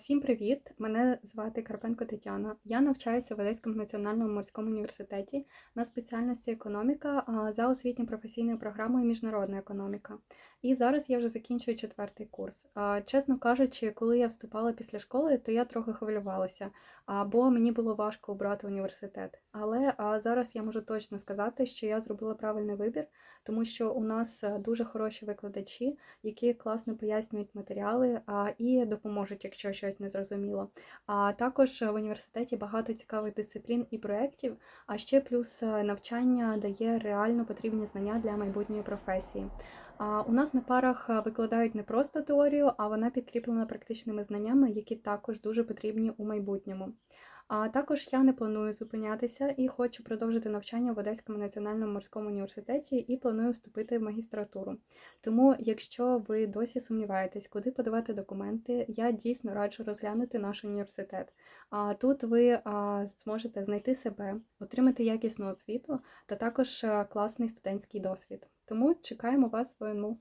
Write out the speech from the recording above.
Всім привіт! Мене звати Карпенко Тетяна. Я навчаюся в Одеському національному морському університеті на спеціальності економіка за освітньо-професійною програмою Міжнародна економіка. І зараз я вже закінчую четвертий курс. Чесно кажучи, коли я вступала після школи, то я трохи хвилювалася, бо мені було важко обрати університет. Але зараз я можу точно сказати, що я зробила правильний вибір, тому що у нас дуже хороші викладачі, які класно пояснюють матеріали і допоможуть, якщо щось не зрозуміло. А також в університеті багато цікавих дисциплін і проєктів, а ще плюс е, навчання дає реально потрібні знання для майбутньої професії. А у нас на парах е, викладають не просто теорію, а вона підкріплена практичними знаннями, які також дуже потрібні у майбутньому. А також я не планую зупинятися і хочу продовжити навчання в Одеському національному морському університеті і планую вступити в магістратуру. Тому, якщо ви досі сумніваєтесь, куди подавати документи, я дійсно раджу розглянути наш університет. А тут ви зможете знайти себе, отримати якісну освіту та також класний студентський досвід. Тому чекаємо вас в ОНМУ.